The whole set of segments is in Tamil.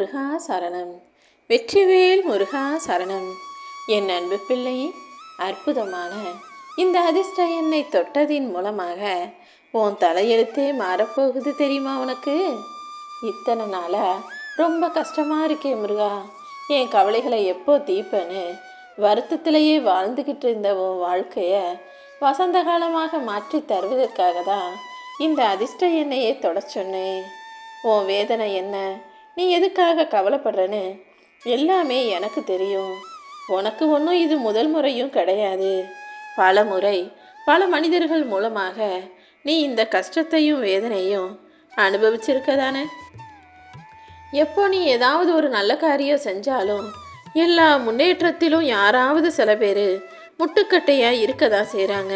முருகா சரணம். வெற்றிவேல் முருகா சரணம். என் அன்பு பிள்ளை அற்புதமான இந்த அதிர்ஷ்ட எண்ணை தொட்டதின் மூலமாக உன் தலையெழுத்தே மாறப்போகுது தெரியுமா உனக்கு? இத்தனை நாளாக ரொம்ப கஷ்டமாக இருக்கே முருகா. என் கவலைகளை எப்போ தீப்பேன்னு வருத்தத்திலேயே வாழ்ந்துக்கிட்டு இருந்த உன் வாழ்க்கையை வசந்த காலமாக மாற்றி தருவதற்காக தான் இந்த அதிர்ஷ்ட எண்ணெயை தொடச்சொன்னே உன் வேதனை என்ன? நீ எதுக்காக கவலைப்படுறன்னு? எல்லாமே எனக்கு தெரியும். உனக்கு ஒன்றும் இது முதல் முறையும் கிடையாது. பல முறை பல மனிதர்கள் மூலமாக நீ இந்த கஷ்டத்தையும் வேதனையும் அனுபவிச்சிருக்க தானே எப்போ நீ ஏதாவது ஒரு நல்ல காரியம் செஞ்சாலும் எல்லா முன்னேற்றத்திலும் யாராவது சில பேர் முட்டுக்கட்டையாக இருக்க தான் செய்கிறாங்க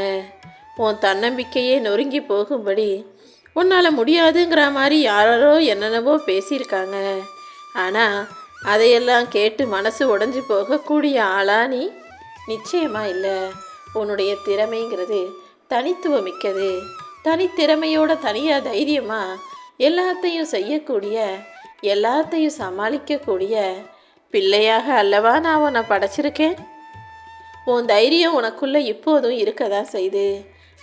உன் தன்னம்பிக்கையே நொறுங்கி போகும்படி உன்னால் முடியாதுங்கிற மாதிரி யாரோ என்னென்னவோ பேசியிருக்காங்க. ஆனால் அதையெல்லாம் கேட்டு மனசு உடஞ்சி போகக்கூடிய ஆளா நீ? நிச்சயமாக இல்லை. உன்னுடைய திறமைங்கிறது தனித்துவமிக்கது. தனித்திறமையோட தனியாக தைரியமாக எல்லாத்தையும் செய்யக்கூடிய எல்லாத்தையும் சமாளிக்கக்கூடிய பிள்ளையாக அல்லவா நான் உன்னை படைச்சிருக்கேன்? உன் தைரியம் உனக்குள்ளே இப்போதும் இருக்க தான் செய்து.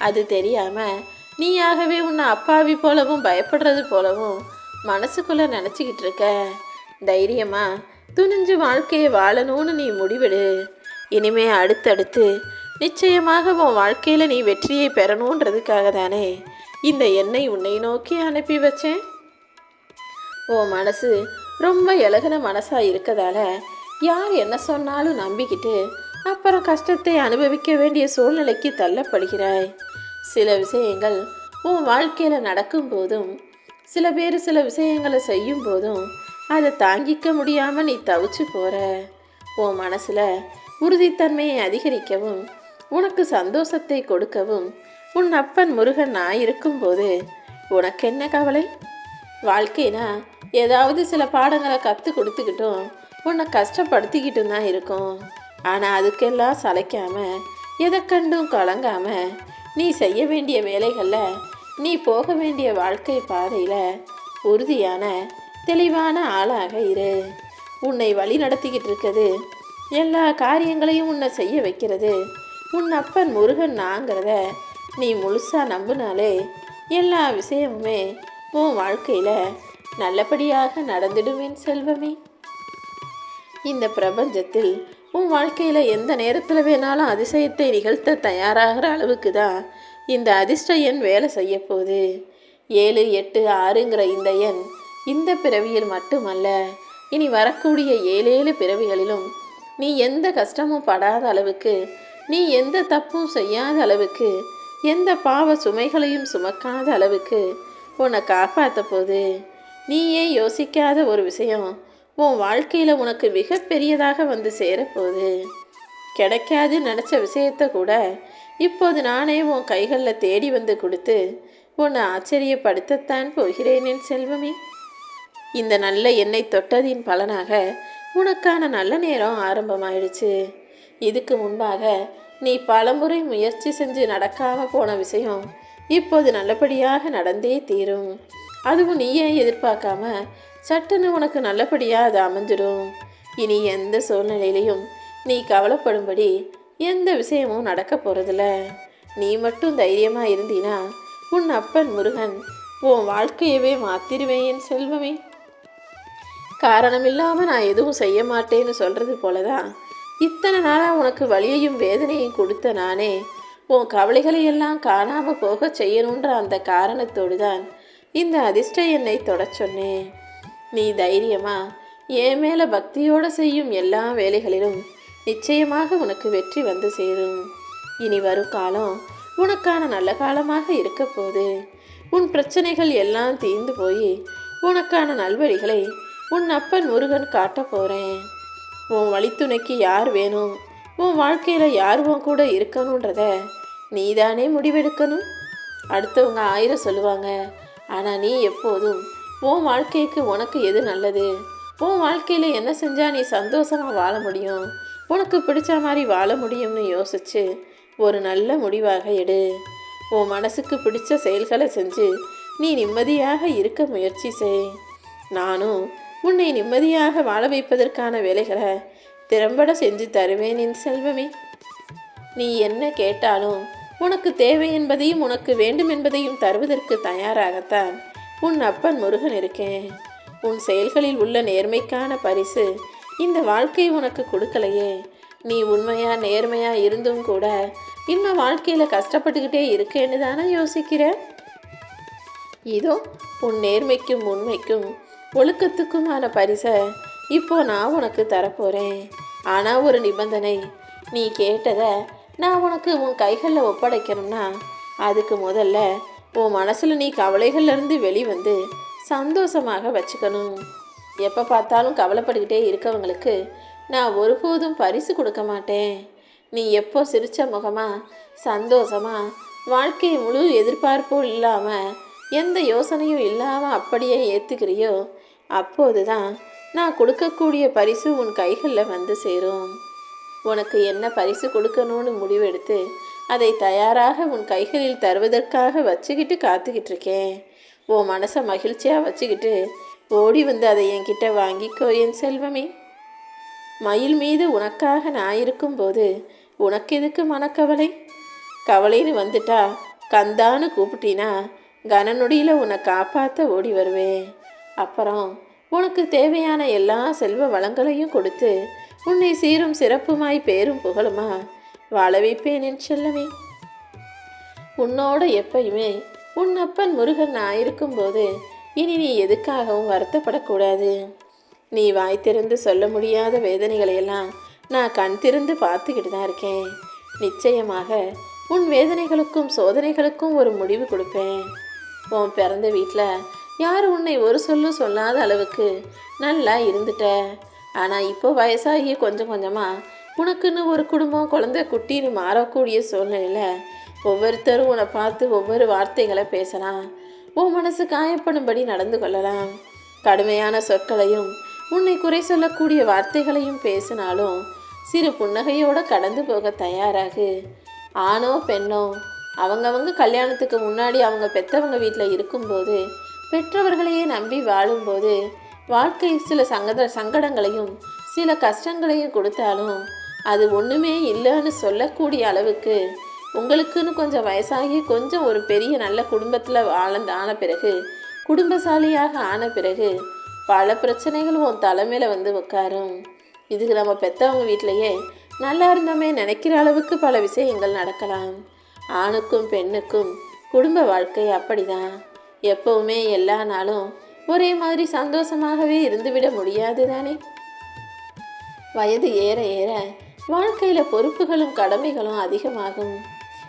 அது தெரியாமல் நீயாகவே உன்னை அப்பாவி போலவும் பயப்படுறது போலவும் மனசுக்குள்ளே நினச்சிக்கிட்டு இருக்க. தைரியமா துணிஞ்சு வாழ்க்கையை வாழணும்னு நீ முடிவெடு. இனிமே அடுத்தடுத்து நிச்சயமாக உன் வாழ்க்கையில் நீ வெற்றியை பெறணுன்றதுக்காக தானே இந்த எண்ணெய் உன்னை நோக்கி அனுப்பி வச்சேன். உன் மனசு ரொம்ப இலகுன மனசாக இருக்கதால யார் என்ன சொன்னாலும் நம்பிக்கிட்டு அப்புறம் கஷ்டத்தை அனுபவிக்க வேண்டிய சூழ்நிலைக்கு தள்ளப்படுகிறாய். சில விஷயங்கள் உன் வாழ்க்கையில் நடக்கும் போதும் சில பேர் சில விஷயங்களை செய்யும் போதும் அதை தாங்கிக்க முடியாமல் நீ தவிச்சு போகிற உன் மனசில் உறுதித்தன்மையை அதிகரிக்கவும் உனக்கு சந்தோஷத்தை கொடுக்கவும் உன் அப்பன் முருகன் நான் இருக்கும்போது உனக்கு என்ன கவலை? வாழ்க்கைனா ஏதாவது சில பாடங்களை கற்றுக் கொடுத்துக்கிட்டும் உன்னை கஷ்டப்படுத்திக்கிட்டும் தான் இருக்கும். ஆனால் அதுக்கெல்லாம் சளைக்காமல் எதை கண்டும் கலங்காமல் நீ செய்ய வேண்டிய வேலைகளில் நீ போக வேண்டிய வாழ்க்கை பாதையில் உறுதியான தெளிவான ஆளாக இரு. உன்னை வழி நடத்திக்கிட்டு இருக்குது எல்லா காரியங்களையும் உன்னை செய்ய வைக்கிறது. உன் அப்பன் முருகன் நாங்கிறத நீ முழுசாக நம்பினாலே எல்லா விஷயமுமே உன் வாழ்க்கையில் நல்லபடியாக நடந்துடுவேன் செல்வமே. இந்த பிரபஞ்சத்தில் உன் வாழ்க்கையில் எந்த நேரத்தில் வேணாலும் அதிசயத்தை நிகழ்த்த தயாராகிற அளவுக்கு தான் இந்த அதிர்ஷ்ட எண் வேலை செய்ய போகுது. ஏழு எட்டு ஆறுங்கிற இந்த எண் இந்த பிறவியில் மட்டுமல்ல இனி வரக்கூடிய ஏழேழு பிறவிகளிலும் நீ எந்த கஷ்டமும் படாத அளவுக்கு நீ எந்த தப்பும் செய்யாத அளவுக்கு எந்த பாவ சுமைகளையும் சுமக்காத அளவுக்கு உன்னை காப்பாற்ற போது நீயே யோசிக்காத ஒரு விஷயம் உன் வாழ்க்கையில் உனக்கு மிகப்பெரியதாக வந்து சேரப்போகுது. கிடைக்காது நினச்ச விஷயத்த கூட இப்போது நானே உன் கைகளில் தேடி வந்து கொடுத்து உன்னை ஆச்சரியப்படுத்தத்தான் போகிறேன் என் செல்வமே. இந்த நல்ல எண்ணெய் தொட்டதின் பலனாக உனக்கான நல்ல நேரம் ஆரம்பமாயிடுச்சு. இதுக்கு முன்பாக நீ பலமுறை முயற்சி செஞ்சு நடக்காமல் போன விஷயம் இப்போது நல்லபடியாக நடந்தே தீரும். அதுவும் நீயே எதிர்பார்க்காம சட்டுன்னு உனக்கு நல்லபடியாக அது அமைஞ்சிடும் இனி எந்த சூழ்நிலையிலையும் நீ கவலைப்படும்படி எந்த விஷயமும் நடக்க போகிறதில்ல நீ மட்டும் தைரியமாக இருந்தீனா உன் அப்பன் முருகன் உன் வாழ்க்கையவே மாத்திருவேன் என் செல்வமே. காரணம் இல்லாமல் நான் எதுவும் செய்ய மாட்டேன்னு சொல்கிறது போல தான் இத்தனை நாளாக உனக்கு வலியையும் வேதனையும் கொடுத்த நானே உன் கவலைகளை எல்லாம் காணாமல் போக செய்யணுன்ற அந்த காரணத்தோடு தான் இந்த அதிர்ஷ்ட எண்ணை தொட சொன்னேன் நீ தைரியமா என் மேலே பக்தியோடு செய்யும் எல்லா வேலைகளிலும் நிச்சயமாக உனக்கு வெற்றி வந்து சேரும். இனி வரும் காலம் உனக்கான நல்ல காலமாக இருக்க போது உன் பிரச்சனைகள் எல்லாம் தீர்ந்து போய் உனக்கான நல்வழிகளை உன் அப்பன் முருகன் காட்ட போகிறேன் உன் வழித்துணைக்கு யார் வேணும்? உன் வாழ்க்கையில் யார் உன் கூட இருக்கணுன்றத நீதானே முடிவெடுக்கணும்? அடுத்தவங்க ஆயிரம் சொல்லுவாங்க. ஆனால் நீ எப்போதும் உன் வாழ்க்கைக்கு உனக்கு எது நல்லது? உன் வாழ்க்கையில் என்ன செஞ்சால் நீ சந்தோஷமாக வாழ முடியும்? உனக்கு பிடிச்ச மாதிரி வாழ முடியும்னு யோசிச்சு ஒரு நல்ல முடிவாக எடு. உன் மனசுக்கு பிடிச்ச செயல்களை செஞ்சு நீ நிம்மதியாக இருக்க முயற்சி செய். நானும் உன்னை நிம்மதியாக வாழ வைப்பதற்கான வேலைகளை திறம்பட செஞ்சு தருவேன் என் செல்வமே. நீ என்ன கேட்டாலும் உனக்கு தேவை என்பதையும் உனக்கு வேண்டும் என்பதையும் தருவதற்கு தயாராகத்தான். உன் அப்பன் முருகன் இருக்கேன். உன் செயல்களில் உள்ள நேர்மைக்கான பரிசு இந்த வாழ்க்கை உனக்கு கொடுக்கலையே. நீ உண்மையா நேர்மையா இருந்தும் கூட இன்னும் வாழ்க்கையில கஷ்டப்பட்டுக்கிட்டே இருக்கேன்னு தானே யோசிக்கிற? இதோ உன் நேர்மைக்கும் உண்மைக்கும் ஒழுக்கத்துக்குமான பரிசை இப்போ நான் உனக்கு தரப்போறேன். ஆனால் ஒரு நிபந்தனை நீ கேட்டதை நான் உனக்கு உன் கைகளில் ஒப்படைக்கணும்னா அதுக்கு முதல்ல உன் மனசில் நீ கவலைகள்லேருந்து வெளிவந்து சந்தோஷமாக வச்சுக்கணும். எப்போ பார்த்தாலும் கவலைப்பட்டுக்கிட்டே இருக்கவங்களுக்கு நான் ஒருபோதும் பரிசு கொடுக்க மாட்டேன். நீ எப்போ சிரித்த முகமாக சந்தோஷமா வாழ்க்கை முழு எதிர்பார்ப்பும் இல்லாமல் எந்த யோசனையும் இல்லாமல் அப்படியே ஏற்றுக்கிறியோ அப்போது தான் நான் கொடுக்கக்கூடிய பரிசு உன் கைகளில் வந்து சேரும். உனக்கு என்ன பரிசு கொடுக்கணும்னு முடிவெடுத்து அதை தயாராக உன் கைகளில் தருவதற்காக வச்சுக்கிட்டு காத்துக்கிட்டு இருக்கேன் உன் மனசை மகிழ்ச்சியாக வச்சுக்கிட்டு ஓடி வந்து அதை என்கிட்ட வாங்கிக்கோ என் செல்வமே. மயில் மீது உனக்காக நான் இருக்கும்போது உனக்கு எதுக்கு மனக்கவலை? கவலைன்னு வந்துட்டா கந்தான்னு கூப்பிட்டினா கனநொடியில் உன்னை காப்பாற்ற ஓடி வருவேன். அப்புறம் உனக்கு தேவையான எல்லா செல்வ வளங்களையும் கொடுத்து உன்னை சீரும் சிறப்புமாய் பேரும் புகழுமா? வாழ வைப்பேன் என் செல்லமே. உன்னோட எப்பயுமே உன் அப்பன் முருகன் நான் இருக்கும்போது இனி நீ எதுக்காகவும் வருத்தப்படக்கூடாது. நீ வாய் திறந்து சொல்ல முடியாத வேதனைகளையெல்லாம் நான் கண் திறந்து பார்த்துக்கிட்டு தான் இருக்கேன். நிச்சயமாக உன் வேதனைகளுக்கும் சோதனைகளுக்கும் ஒரு முடிவு கொடுப்பேன். உன் பிறந்த வீட்டில் யார் உன்னை ஒரு சொல்லும் சொல்லாத அளவுக்கு நல்லா இருந்துட்ட. ஆனால் இப்போ வயசாகி கொஞ்சம் கொஞ்சமாக உனக்குன்னு ஒரு குடும்பம் குழந்தை குட்டின்னு மாறக்கூடிய சூழ்நிலையில் ஒவ்வொருத்தரும் உன்னை பார்த்து ஒவ்வொரு வார்த்தைகளை பேசலாம் உன் மனசு காயப்படும்படி நடந்து கொள்ளலாம். கடுமையான சொற்களையும் உன்னை குறை சொல்லக்கூடிய வார்த்தைகளையும் பேசினாலும் சிறு புன்னகையோடு கடந்து போக தயாராகு. ஆணோ பெண்ணோ அவங்கவங்க கல்யாணத்துக்கு முன்னாடி அவங்க பெற்றவங்க வீட்டில் இருக்கும்போது பெற்றவர்களையே நம்பி வாழும்போது வாழ்க்கை சில சங்கத சங்கடங்களையும் சில கஷ்டங்களையும் கொடுத்தாலும் அது ஒன்றுமே இல்லைன்னு சொல்லக்கூடிய அளவுக்கு உங்களுக்குன்னு கொஞ்சம் வயசாகி கொஞ்சம் ஒரு பெரிய நல்ல குடும்பத்தில் வாழ்ந்து ஆன பிறகு குடும்பசாலியாக ஆன பிறகு பல பிரச்சனைகள் உன் தலைமையில் வந்து உட்காரும். இதுக்கு நம்ம பெற்றவங்க வீட்டிலையே நல்லா இருந்தோமே நினைக்கிற அளவுக்கு பல விஷயங்கள் நடக்கலாம். ஆணுக்கும் பெண்ணுக்கும் குடும்ப வாழ்க்கை அப்படிதான். எப்பவுமே எல்லா நாளும் ஒரே மாதிரி சந்தோஷமாகவே இருந்துவிட முடியாது தானே? வயது ஏற ஏற வாழ்க்கையில் பொறுப்புகளும் கடமைகளும் அதிகமாகும்.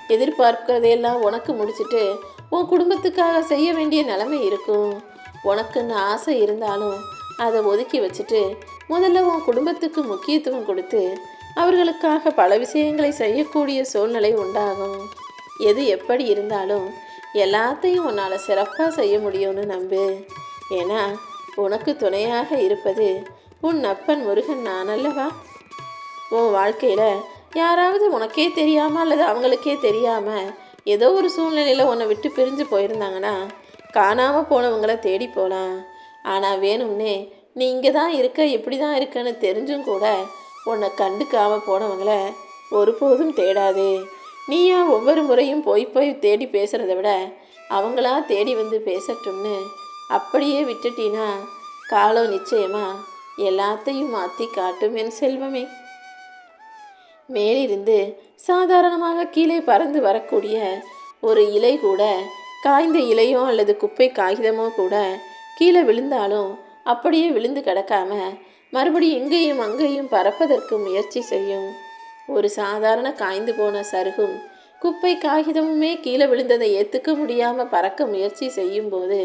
எதிர்பார்க்கிறதையெல்லாம் உனக்கு முடிச்சிட்டு உன் குடும்பத்துக்காக செய்ய வேண்டிய நிலைமை இருக்கும். உனக்குன்னு ஆசை இருந்தாலும் அதை ஒதுக்கி வச்சுட்டு முதல்ல உன் குடும்பத்துக்கு முக்கியத்துவம் கொடுத்து அவர்களுக்காக பல விஷயங்களை செய்யக்கூடிய சூழ்நிலை உண்டாகும். எது எப்படி இருந்தாலும் எல்லாத்தையும் உன்னால் சிறப்பாக செய்ய முடியும்னு நம்பு. ஏன்னா உனக்கு துணையாக இருப்பது உன் அப்பன் முருகன் நான் அல்லவா? உன் வாழ்க்கையில் யாராவது உனக்கே தெரியாமல் அல்லது அவங்களுக்கே தெரியாமல் ஏதோ ஒரு சூழ்நிலையில் உன்னை விட்டு பிரிஞ்சு போயிருந்தாங்கன்னா காணாமல் போனவங்கள தேடி போகலாம் ஆனால் வேணும்னே நீ இங்கே தான் இருக்க இப்படி தான் இருக்கன்னு தெரிஞ்சும் கூட உன்னை கண்டுக்காமல் போனவங்கள ஒருபோதும் தேடாது. நீயா ஒவ்வொரு முறையும் போய் போய் தேடி பேசுகிறத விட அவங்களா தேடி வந்து பேசட்டும்னு அப்படியே விட்டுட்டீனா? காலம் நிச்சயமா? எல்லாத்தையும் மாற்றி காட்டும் என் செல்வமே. மேலிருந்து சாதாரணமாக கீழே பறந்து வரக்கூடிய ஒரு இலை கூட காய்ந்த இலையோ அல்லது குப்பை காகிதமோ கூட கீழே விழுந்தாலும் அப்படியே விழுந்து கிடக்காம மறுபடியும் இங்கேயும் அங்கேயும் பறப்பதற்கு முயற்சி செய்யும். ஒரு சாதாரண காய்ந்து போன சருகும் குப்பை காகிதமுமே கீழே விழுந்ததை ஏற்றுக்க முடியாமல் பறக்க முயற்சி செய்யும்போது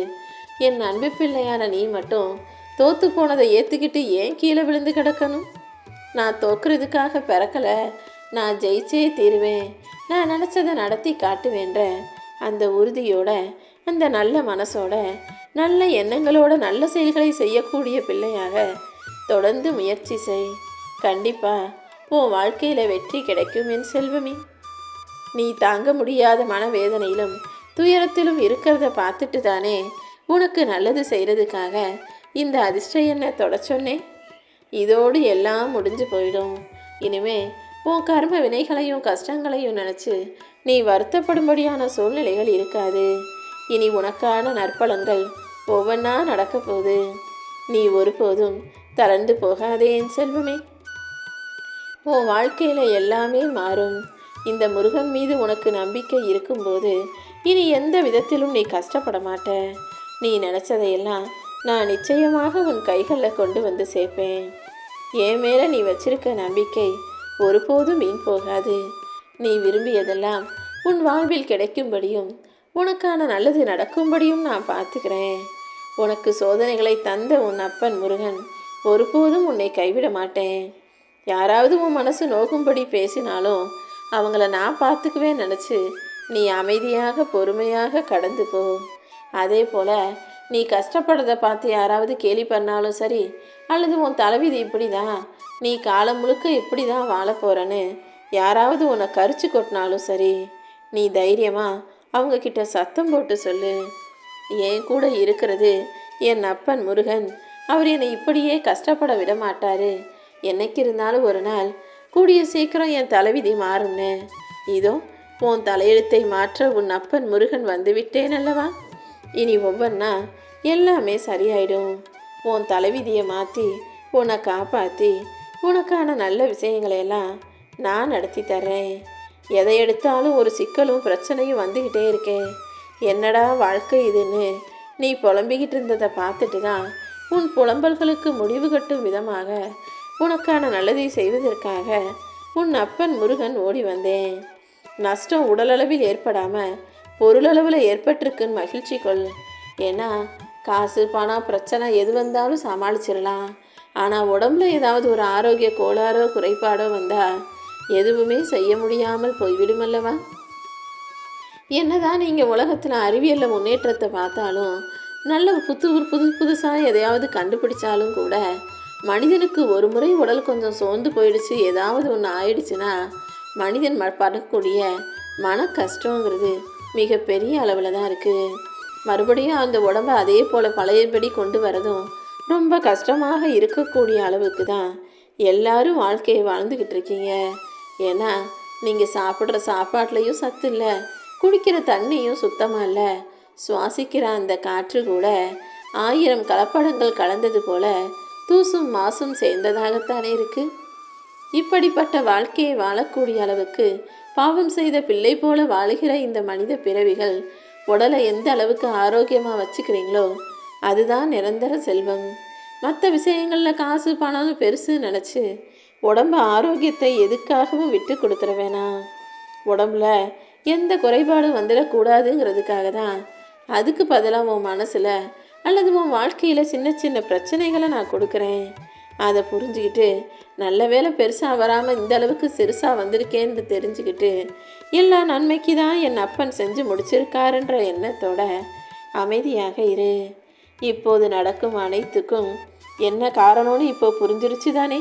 என் அன்பு பிள்ளையான நீ மட்டும் தோத்து போனதை ஏற்றுக்கிட்டு ஏன் கீழே விழுந்து கிடக்கணும்? நான் தோக்குறதுக்காக பிறக்கல. நான் ஜெயிச்சே தீருவேன். நான் நினச்சதை நடத்தி காட்டுவேன்ற அந்த உறுதியோட அந்த நல்ல மனசோட நல்ல எண்ணங்களோட நல்ல செயல்களை செய்யக்கூடிய பிள்ளையாக தொடர்ந்து முயற்சி செய். கண்டிப்பா உன் வாழ்க்கையில் வெற்றி கிடைக்கும் என் செல்வமே. நீ தாங்க முடியாத மனவேதனையிலும் துயரத்திலும் இருக்கிறத பார்த்துட்டு தானே உனக்கு நல்லது செய்கிறதுக்காக இந்த அதிர்ஷ்ட எண்ணை தொட இதோடு எல்லாம் முடிஞ்சு போயிடும். இனிமே உன் கர்ம வினைகளையும் கஷ்டங்களையும் நினச்சி நீ வருத்தப்படும்படியான சூழ்நிலைகள் இருக்காது. இனி உனக்கான நற்பலன்கள் ஒவ்வொன்றா நடக்க போகுது. நீ ஒருபோதும் தளர்ந்து போகாதே என் செல்வமே. உன் வாழ்க்கையில் எல்லாமே மாறும். இந்த முருகன் மீது உனக்கு நம்பிக்கை இருக்கும்போது இனி எந்த விதத்திலும் நீ கஷ்டப்பட மாட்ட. நீ நினச்சதையெல்லாம் நான் நிச்சயமாக உன் கைகளில் கொண்டு வந்து சேர்ப்பேன். என் மேலே நீ வச்சிருக்க நம்பிக்கை ஒருபோதும் வீண் போகாது. நீ விரும்பியதெல்லாம் உன் வாழ்வில் கிடைக்கும்படியும் உனக்கான நல்லது நடக்கும்படியும் நான் பார்த்துக்கிறேன். உனக்கு சோதனைகளை தந்த உன் அப்பன் முருகன் ஒருபோதும் உன்னை கைவிட மாட்டேன். யாராவது உன் மனசு நோகும்படி பேசினாலும் அவங்கள நான் பார்த்துக்குவேன் நினச்சி நீ அமைதியாக பொறுமையாக கடந்து போ. அதே போல் நீ கஷ்டப்படுறத பார்த்து யாராவது கேலி பண்ணாலும் சரி அல்லது உன் தலைவிதி இப்படி தான் நீ காலம் முழுக்க இப்படி தான் வாழ போகிறன்னு யாராவது உன்னை கரிச்சு கொட்டினாலும் சரி நீ தைரியமாக அவங்கக்கிட்ட சத்தம் போட்டு சொல்லு. என் கூட இருக்கிறது என் அப்பன் முருகன் அவர் என்னை இப்படியே கஷ்டப்பட விட மாட்டார். என்னைக்கு இருந்தாலும் ஒரு நாள் கூடிய சீக்கிரம் என் தலைவிதி மாறும்னு. இதோ உன் தலையெழுத்தை மாற்ற உன் அப்பன் முருகன் வந்துவிட்டேன் அல்லவா? இனி ஒவ்வொன்றா எல்லாமே சரியாயிடும். உன் தலைவிதியை மாற்றி உன்னை காப்பாற்றி உனக்கான நல்ல விஷயங்களை எல்லாம் நான் நடத்தி தர்றேன். எதை எடுத்தாலும் ஒரு சிக்கலும் பிரச்சனையும் வந்துக்கிட்டே இருக்கே. என்னடா வாழ்க்கை இதுன்னு நீ புலம்பிக்கிட்டு இருந்ததை பார்த்துட்டு தான் உன் புலம்பல்களுக்கு முடிவு கட்டும் விதமாக உனக்கான நல்லதை செய்வதற்காக உன் அப்பன் முருகன் ஓடி வந்தேன். நஷ்டம் உடலளவில் ஏற்படாமல் பொருளளவில் ஏற்பட்டிருக்குன்னு மகிழ்ச்சி கொள். ஏன்னா காசு பணம் பிரச்சனை எது வந்தாலும் சமாளிச்சிடலாம் ஆனால் உடம்புல ஏதாவது ஒரு ஆரோக்கிய கோளாறோ குறைபாடோ வந்தால் எதுவுமே செய்ய முடியாமல் போய்விடும் அல்லவா? என்னதான் நீங்கள் உலகத்தில் அறிவியலில் முன்னேற்றத்தை பார்த்தாலும் நல்ல புது புது புதுசாக எதையாவது கண்டுபிடிச்சாலும் கூட மனிதனுக்கு ஒரு முறை உடல் கொஞ்சம் சோர்ந்து போயிடுச்சு ஏதாவது ஒன்று ஆயிடுச்சுன்னா மனிதன் படக்கூடிய மன கஷ்டங்கிறது மிகப்பெரிய அளவில் தான் இருக்குது மறுபடியும் அந்த உடம்பை அதே போல் பழையபடி கொண்டு வரதும் ரொம்ப கஷ்டமாக இருக்கக்கூடிய அளவுக்கு தான் எல்லாரும் வாழ்க்கையை வாழ்ந்துக்கிட்டு இருக்கீங்க. ஏன்னா நீங்கள் சாப்பிட்ற சாப்பாட்லேயும் சத்து இல்லை குடிக்கிற தண்ணியும் சுத்தமாக இல்லை. சுவாசிக்கிற அந்த காற்று கூட ஆயிரம் கலப்படங்கள் கலந்தது போல தூசும் மாசும் சேர்ந்ததாகத்தானே இருக்குது இப்படிப்பட்ட வாழ்க்கையை வாழக்கூடிய அளவுக்கு பாவம் செய்த பிள்ளை போல வாழுகிற இந்த மனித பிறவிகள் உடலை எந்த அளவுக்கு ஆரோக்கியமாக வச்சுக்கிறீங்களோ அதுதான் நிரந்தர செல்வம். மற்ற விஷயங்களில் காசு பணம் பெருசு நினச்சி உடம்பு ஆரோக்கியத்தை எதுக்காகவும் விட்டு கொடுத்துட வேணாம் உடம்புல எந்த குறைபாடும் வந்துடக்கூடாதுங்கிறதுக்காக தான் அதுக்கு பதிலாக உன் மனசில் அல்லது உன் வாழ்க்கையில் சின்ன சின்ன பிரச்சனைகளை நான் கொடுக்குறேன். அதை புரிஞ்சுக்கிட்டு நல்ல வேலை பெருசாக வராமல் இந்த அளவுக்கு சிறுசாக வந்திருக்கேன்னு தெரிஞ்சுக்கிட்டு எல்லா நன்மைக்கு தான் என் அப்பன் செஞ்சு முடிச்சிருக்காருன்ற எண்ணத்தோட அமைதியாக இரு. இப்போது நடக்கும் அனைத்துக்கும் என்ன காரணம்னு இப்போ புரிஞ்சிருச்சு தானே?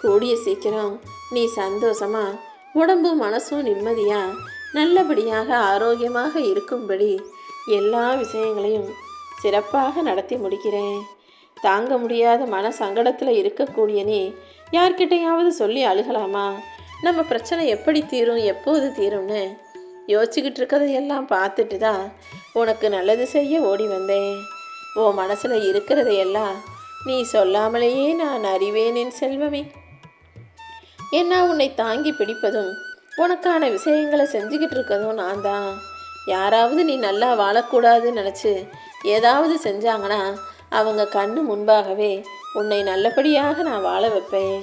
கூடிய சீக்கிரம். நீ சந்தோஷமா உடம்பு மனசும் நிம்மதியாக நல்லபடியாக ஆரோக்கியமாக இருக்கும்படி எல்லா விஷயங்களையும் சிறப்பாக நடத்தி முடிக்கிறேன். தாங்க முடியாத மன சங்கடத்தில் இருக்கக்கூடிய நீ யார்கிட்டையாவது சொல்லி அழுகலாமா? நம்ம பிரச்சனை எப்படி தீரும் எப்போது தீரும்னு? யோசிச்சுக்கிட்டு இருக்கிறதையெல்லாம் பார்த்துட்டு தான் உனக்கு நல்லது செய்ய ஓடி வந்தேன். உன் மனசில் இருக்கிறதையெல்லாம் நீ சொல்லாமலேயே நான் அறிவேன் என் செல்வமே. என்ன உன்னை தாங்கி பிடிப்பதும் உனக்கான விஷயங்களை செஞ்சுக்கிட்டு இருக்கதும் நான் தான். யாராவது நீ நல்லா வாழக்கூடாதுன்னு நினச்சி ஏதாவது செஞ்சாங்கன்னா அவங்க கண்ணு முன்பாகவே உன்னை நல்லபடியாக நான் வாழ வைப்பேன்.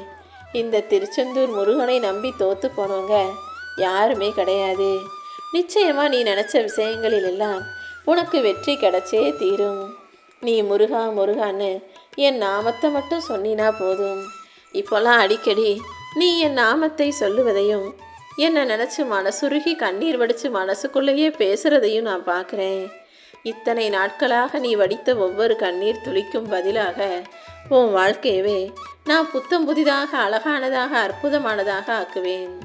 இந்த திருச்செந்தூர் முருகனை நம்பி தோத்து போனவங்க யாருமே கிடையாது. நிச்சயமாக நீ நினச்ச விஷயங்களில் எல்லாம் உனக்கு வெற்றி கிடைச்சே தீரும். நீ முருகா முருகான்னு என் நாமத்தை மட்டும் சொன்னினா போதும். இப்போல்லாம் அடிக்கடி நீ என் நாமத்தை சொல்லுவதையும் என்னை நினச்சி மனசுருகி கண்ணீர் வடித்து மனசுக்குள்ளேயே பேசுகிறதையும் நான் பார்க்குறேன். இத்தனை நாட்களாக நீ வடித்த ஒவ்வொரு கண்ணீர் துளிக்கும் பதிலாக உன் வாழ்க்கையவே நான் புத்தம் புதிதாக அழகானதாக அற்புதமானதாக ஆக்குவேன்.